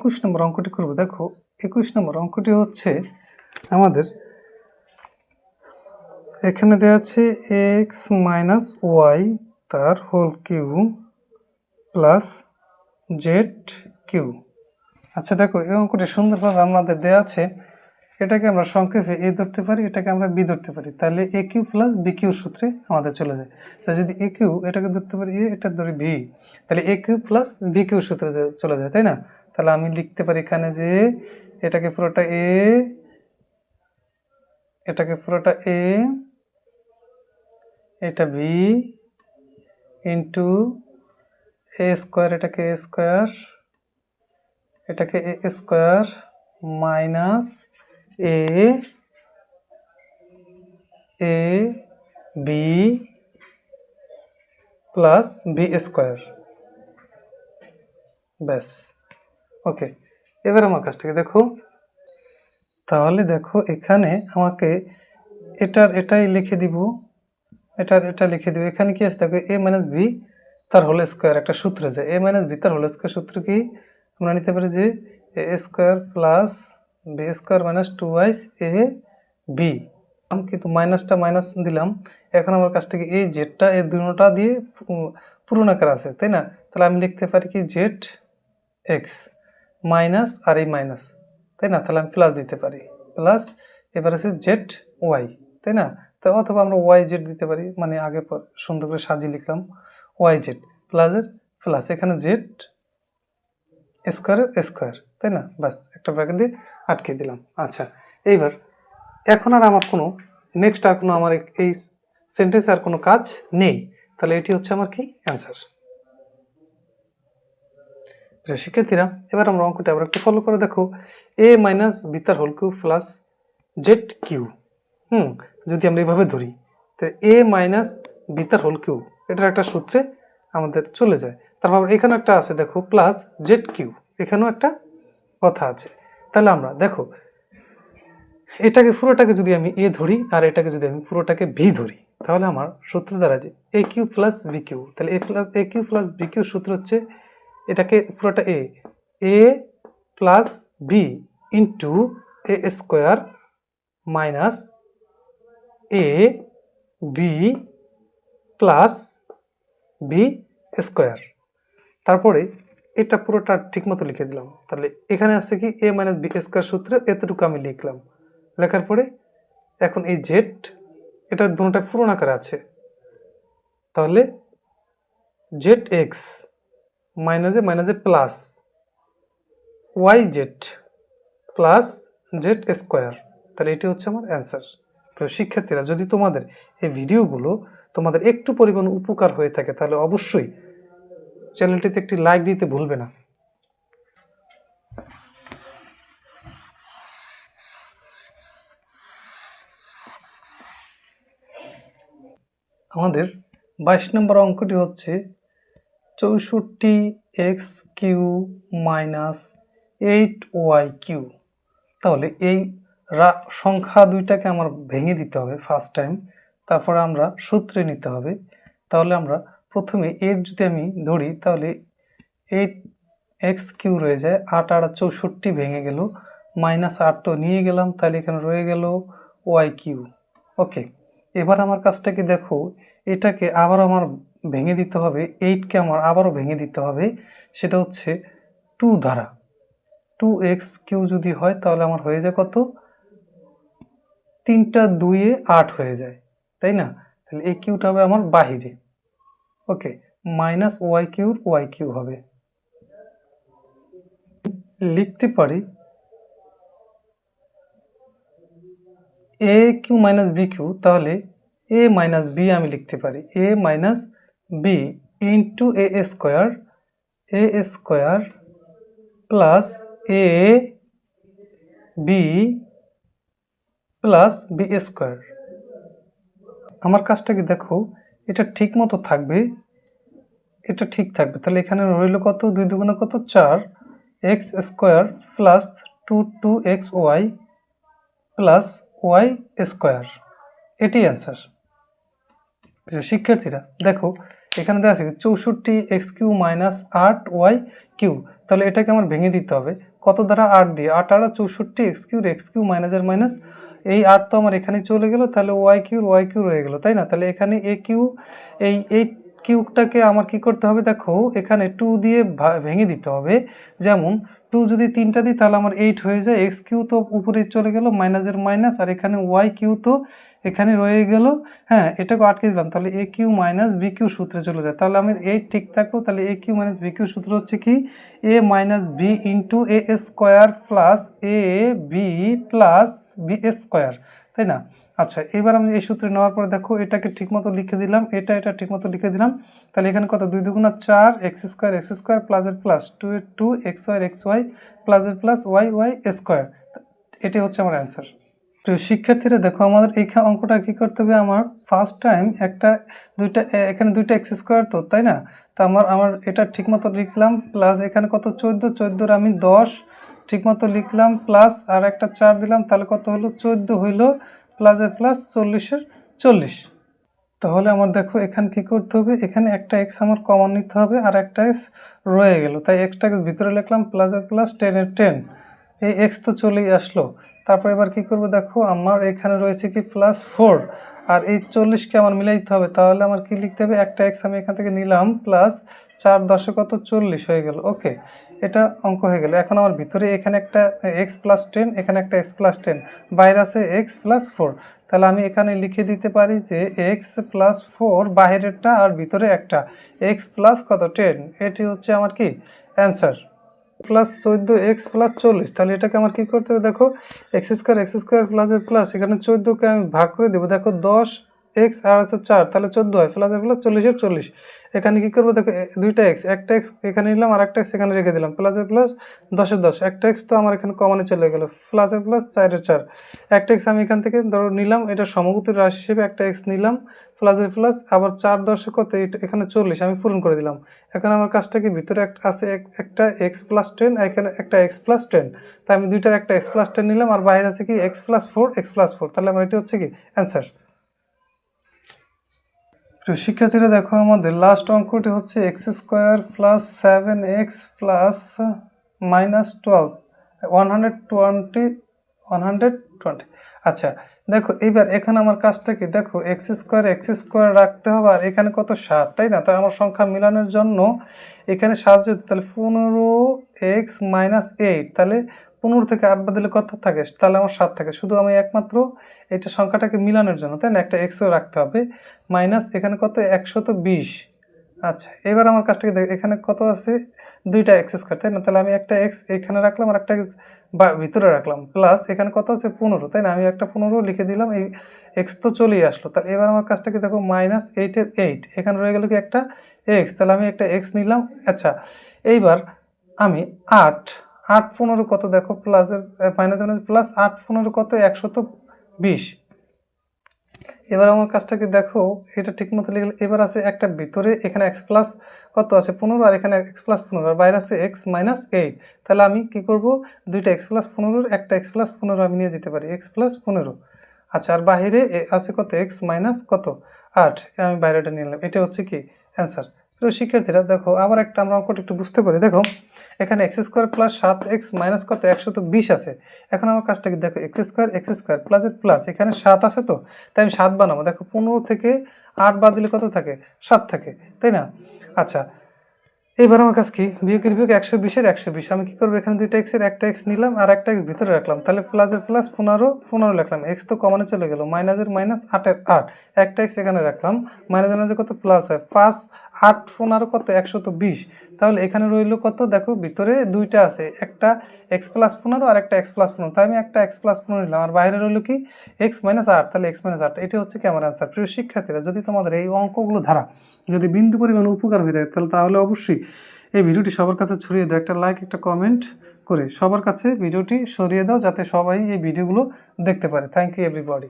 একুশ নম্বর অঙ্কটি করব। দেখো, একুশ নম্বর অঙ্কটি হচ্ছে আমাদের এখানে দেওয়া আছে এক্স মাইনাস ওয়াই তার whole cube plus Z cube. আচ্ছা দেখো, এই অঙ্কটি সুন্দরভাবে আমাদের দেওয়া আছে। এটাকে আমরা সংক্ষেপে এ ধরতে পারি, এটাকে আমরা বি ধরতে পারি। তাহলে A cube plus B cube সূত্রে আমাদের চলে যায়। তাই যদি এ কিউ, এটাকে ধরতে পারি এ, এটা ধরি বি। তাহলে A cube plus B cube সূত্রে চলে যায়, তাই না? তাহলে আমি লিখতে পারি এখানে যে এটাকে পুরোটা এ, এটাকে পুরোটা এ, এটা বি ইন্টু এ স্কোয়ার, এটাকে এ স্কোয়ার, এটাকে A square minus A A B plus B square. ব্যাস। ওকে এবার আমার কাজটাকে দেখো। তাহলে দেখো, এখানে আমাকে এটার এটাই লিখে দিব। এটার এটা লিখে দিব। এখানে কি আছে? দেখো এ মাইনাস বি তার হোল স্কোয়ার একটা সূত্র আছে। এ মাইনাস বি তার হোল স্কোয়ার সূত্র কি? আমরা নিতে পারি যে A square plus B square minus twice A B কিন্তু মাইনাসটা মাইনাস দিলাম। এখন আমার কাছ থেকে এই জেডটা এই দুটোটা দিয়ে পূরণ আকার আছে, তাই না? তাহলে আমি লিখতে পারি কি জেড এক্স মাইনাস আর এই মাইনাস, তাই না? তাহলে আমি প্লাস দিতে পারি। প্লাস এবার আছে জেড ওয়াই তাই না? তো অথবা আমরা ওয়াই জেড দিতে পারি মানে আগে সুন্দর করে সাজিয়ে লিখলাম ওয়াই জেড প্লাসের প্লাস এখানে জেড স্কোয়ারের স্কোয়ার তাই না? বাস একটা ব্র্যাকেট দিয়ে আটকে দিলাম। আচ্ছা এইবার এখন আর আমার কোনো নেক্সট আর কোনো আমার এই- সেন্টেন্সে আর কোনো কাজ নেই। তাহলে এটি হচ্ছে আমার কি? অ্যান্সার শিক্ষার্থীরা, এবার আমরা অঙ্কটা আবার একটু ফলো করে দেখো। এ minus বিতার whole cube plus Z cube হুম, যদি আমরা এইভাবে ধরি, তো এ মাইনাস বিতার হোল কিউ এটার একটা সূত্রে আমাদের চলে যায়। তারপর এখানে একটা আছে, দেখো প্লাস জেড কিউ এখানেও একটা কথা আছে। তাহলে আমরা, দেখো, এটাকে, পুরোটাকে যদি আমি এ ধরি আর এটাকে যদি আমি পুরোটাকে ভি ধরি, তাহলে আমার সূত্র দ্বারা যে A cube plus B cube তাহলে A plus A cube plus B cube সূত্র হচ্ছে এটাকে পুরোটা A A plus B into A square minus A B plus B square তারপরে এটা পুরোটা ঠিকমতো লিখে দিলাম। তাহলে এখানে আছে কি এ মাইনাস বি স্কোয়ার সূত্রে এতটুকু আমি লিখলাম। লেখার পরে এখন এই জেড এটা দুটোটা পুরোন আকারে আছে। তাহলে জেড এক্স মাইনাসে মাইনাসে plus Y Z plus Z square. তাহলে এটি হচ্ছে আমার অ্যান্সার। তো শিক্ষার্থীরা, যদি তোমাদের এই ভিডিওগুলো তোমাদের একটু পরিমাণ উপকার হয়ে থাকে, তাহলে অবশ্যই চ্যানেলটিতে একটি লাইক দিতে ভুলবে না। আমাদের বাইশ নম্বর অঙ্কটি হচ্ছে চৌষট্টি X cube minus eight Y cube. তাহলে এই সংখ্যা দুইটাকে আমার ভেঙে দিতে হবে ফার্স্ট টাইম তারপরে আমরা সূত্রে নিতে হবে। তাহলে আমরা প্রথমে এর যদি আমি ধরি, তাহলে এইট এক্স কিউ রয়ে যায়, আট আর চৌষট্টি ভেঙে গেল, মাইনাস আট তো নিয়ে গেলাম, তাহলে এখানে রয়ে গেল ওয়াই কিউ। ওকে। এবার আমার কাজটাকে দেখো? এটাকে আবার আমার ভেঙে দিতে হবে, এইটকে আমার আবারও ভেঙে দিতে হবে, সেটা হচ্ছে টু দ্বারা। টু এক্স কিউ যদি হয় তাহলে আমার হয়ে যায় কত? তিনটা দুইয়ে আট হয়ে যায়, তাই না? তাহলে এই কিউটা হবে আমার বাহিরে। ওকে মাইনাস ওয়াই কিউর ওয়াই কিউ হবে। লিখতে পারি A cube minus B cube তাহলে এ মাইনাস বি আমি লিখতে পারি। A minus B into A square A square plus A B plus B square আমার কাজটাকে দেখো? এটা ঠিক মতো থাকবে। এটা ঠিক থাকবে। তাহলে এখানে রইল কত? দুই দুগুণে কত? চার। X square plus two two X Y plus Y square. এটি অ্যান্সার শিক্ষার্থীরা, দেখো, এখানে দেখা আছে চৌষট্টি এক্স কিউ মাইনাস আট ওয়াই কিউ তাহলে এটাকে আমার ভেঙে দিতে হবে। কত দ্বারা আট দিয়ে? আট আট চৌষট্টি এক্স কিউর এক্স কিউ মাইনাসের মাইনাস, এই আট তো আমার এখানে চলে গেল, তাহলে ওয়াই কিউর ওয়াই কিউ রয়ে গেল, তাই না? তাহলে এখানে এ কিউ এই এই কিউবটাকে আমার কি করতে হবে? দেখো, এখানে টু দিয়ে ভেঙে দিতে হবে। যেমন টু যদি তিনটা দিই, তাহলে আমার এইট হয়ে যায়। এক্স কিউ তো উপরে চলে গেল মাইনাসের মাইনাস আর এখানে ওয়াই কিউ তো এখানে রয়ে গেল। হ্যাঁ এটাকে আটকে দিলাম। তাহলে A cube minus B cube সূত্রে চলে যায়। তাহলে আমি এই ঠিক থাকব। তাহলে A cube minus B cube সূত্র হচ্ছে কি? A minus B into A square plus A B plus B square তাই না? আচ্ছা এবার আমি এই সূত্রে নেওয়ার পরে দেখো, এটাকে ঠিকমতো লিখে দিলাম, এটা এটা ঠিকমতো লিখে দিলাম। তাহলে এখানে কত? দুই দুগুণা চার, এক্স স্কোয়ার এক্স স্কোয়ার প্লাসের প্লাস টু এর two, X Y X Y প্লাসের প্লাস ওয়াই ওয়াই স্কোয়ার। এটি হচ্ছে আমার অ্যান্সার। তো শিক্ষার্থীরা, দেখো আমাদের এই অঙ্কটা কী করতে হবে? আমার ফার্স্ট টাইম একটা দুইটা এখানে দুইটা এক্স স্কোয়ার তো, তাই না? তো আমার আমার এটা ঠিকমতো লিখলাম, প্লাস এখানে কত? চোদ্দ, চোদ্দোর আমি দশ, ঠিকমতো লিখলাম, প্লাস আর একটা চার দিলাম, তাহলে কত হলো? চোদ্দ হইল প্লাসের প্লাস চল্লিশের চল্লিশ তাহলে আমার দেখো, এখানে কি করতে হবে? এখানে একটা এক্স আমার কমন নিতে হবে আর একটা এক্স রয়ে গেল। তাই এক্সটাকে ভিতরে লিখলাম প্লাসের প্লাস টেনের টেন এই এক্স তো চলেই আসলো। তারপর এবার কি করব দেখো, আমার এখানে রয়েছে কি প্লাস ফোর আর এই চল্লিশকে আমার মিলাইতে হবে। তাহলে আমার কি লিখতে হবে? একটা এক্স আমি এখান থেকে নিলাম প্লাস চার দশে কত? চল্লিশ হয়ে গেল। ওকে এটা অঙ্ক হয়ে গেল। এখন আমার ভিতরে এখানে একটা এক্স প্লাস টেন এখানে একটা এক্স প্লাস টেন বাইরে আছে এক্স প্লাস ফোর তাহলে আমি এখানে লিখে দিতে পারি যে এক্স প্লাস ফোর বাইরেরটা আর ভিতরে একটা। এক্স প্লাস কত? টেন এটি হচ্ছে আমার কি? অ্যান্সার প্লাস চোদ্দ এক্স প্লাস চল্লিশ। তাহলে এটাকে আমার কী করতে হবে? দেখো এক্স স্কোয়ার এক্স স্কোয়ার প্লাসের প্লাস এখানে চোদ্দোকে আমি ভাগ করে দেবো। দেখো, দশ এক্স আর হচ্ছে চার, তাহলে চোদ্দ হয়। প্লাসের প্লাস চল্লিশের চল্লিশ। এখানে কী করব? দেখো দুইটা এক্স, একটা এক্স এখানে নিলাম আর একটা এক্স এখানে রেখে দিলাম। প্লাসের প্লাস দশের দশ, একটা এক্স তো আমার এখানে কমানে চলে গেলো। প্লাসের প্লাস চারের চার। একটা এক্স আমি এখান থেকে ধরো নিলাম, এটা সমগতির রাশি হিসেবে একটা এক্স নিলাম। প্লাসের প্লাস আবার চার দশে কত? এটা- এখানে চল্লিশ, আমি পূরণ করে দিলাম। এখন আমার কাজটা কি? ভিতরে একটা আছে এক- একটা এক্স প্লাস টেন এখানে একটা এক্স প্লাস টেন। তাই আমি দুইটার একটা এক্স প্লাস টেন নিলাম, আর বাইরে আছে কি? X plus four, X plus four. তাহলে আমার এটি হচ্ছে কি? অ্যান্সার। তো শিক্ষার্থীরা দেখো আমাদের লাস্ট অঙ্কটি হচ্ছে X square plus seven X plus minus twelve one hundred twenty one hundred twenty আচ্ছা দেখো এইবার এখানে আমার কাজটা কি? দেখো এক্স স্কোয়ার এক্স স্কোয়ার রাখতে হবে, আর এখানে কত সাত, তাই না? তাই আমার সংখ্যা মিলানোর জন্য এখানে সাত যেহেতু তাহলে পনেরো এক্স মাইনাস এইট তাহলে পনেরো থেকে আট বাদ দিলে কত থাকে? তাহলে আমার সাত থাকে। শুধু আমি একমাত্র এটা সংখ্যাটাকে মিলানোর জন্য, তাই না? একটা এক্সও রাখতে হবে। মাইনাস এখানে কত? একশত বিশ। আচ্ছা এবার আমার কাজটাকে দেখ, এখানে কত আছে? দুইটা এক্স স্কোয়ার তাই না? তাহলে আমি একটা এক্স এখানে রাখলাম আর একটা এক্স বা ভিতরে রাখলাম। প্লাস এখানে কত আছে? পনেরো, তাই না? আমি একটা পনেরো লিখে দিলাম, এই এক্স তো চলেই আসলো। তাহলে এবার আমার কাজটাকে দেখো মাইনাস এইটের এইট এখানে রয়ে গেল কি একটা এক্স তাহলে আমি একটা এক্স নিলাম। আচ্ছা এইবার আমি আট আট পনেরো কত দেখো প্লাসের মাইনাস মাইনাস প্লাস আট পনেরো কত, একশত বিশ। এবার আমার কাজটাকে দেখো, এটা ঠিক মতো লিখলে, এবার আছে একটা ভিতরে, এখানে এক্স প্লাস কত আছে? পনেরো, আর এখানে এক্স প্লাস পনেরো, আর বাইরে আছে এক্স মাইনাস এইট তাহলে আমি কি করব? দুইটা এক্স প্লাস পনেরোর, একটা এক্স প্লাস পনেরো আমি নিয়ে যেতে পারি এক্স প্লাস পনেরো। আচ্ছা আর বাইরে এ- আছে কত? এক্স মাইনাস কত? আট আমি বাইরেটা নিয়ে নিলাম। এটা হচ্ছে কি? অ্যান্সার তো শিক্ষার্থীরা, দেখো, আবার একটা আমরা অঙ্কটা একটু বুঝতে পারি। দেখো, এখানে এক্স স্কোয়ার প্লাস সাত এক্স মাইনাস কত? একশো তো বিশ আছে। এখন আমার কাজটা কি? দেখো এক্স স্কোয়ার এক্স স্কোয়ার প্লাসের প্লাস এখানে সাত আছে তো? তাই আমি সাত বানাবো। দেখো, পনেরো থেকে আট বাদ দিলে কত থাকে? সাত থাকে, তাই না? আচ্ছা এইবার আমার কাছে কি? বিয়োগের বিয়োগ একশো বিশের একশো বিশ। আমি কী করব? এখানে দুইটা এক্সের একটা এক্স নিলাম আর একটা এক্স ভিতরে রাখলাম। তাহলে প্লাসের প্লাস পনেরো পনেরো রাখলাম। এক্স তো কমানো চলে গেল। মাইনাসের মাইনাস আটের আট। একটা এক্স এখানে রাখলাম। মাইনাসের মাইনাসে কত? প্লাস হয়। পাঁচ আট পনেরো কত? একশো তো বিশ। তাহলে এখানে রইল কত? দেখো, ভিতরে দুইটা আছে। একটা এক্স প্লাস পনেরো আর একটা এক্স প্লাস পনেরো তাই আমি একটা এক্স প্লাস পনেরো নিলাম। আর বাইরে রইল কি? এক্স মাইনাস আট তাহলে এক্স মাইনাস আট এটা হচ্ছে কেমন অ্যান্সার প্রিয় শিক্ষার্থীরা, যদি তোমাদের এই অঙ্কগুলো ধারা যদি বিন্দু পরিমাণ উপকার হয়ে থাকে, তাহলে তাহলে অবশ্যই এই ভিডিওটি সবার কাছে ছড়িয়ে দাও। একটা লাইক একটা কমেন্ট করে সবার কাছে ভিডিওটি সরিয়ে দাও, যাতে সবাই এই ভিডিওগুলো দেখতে পারে। Thank you everybody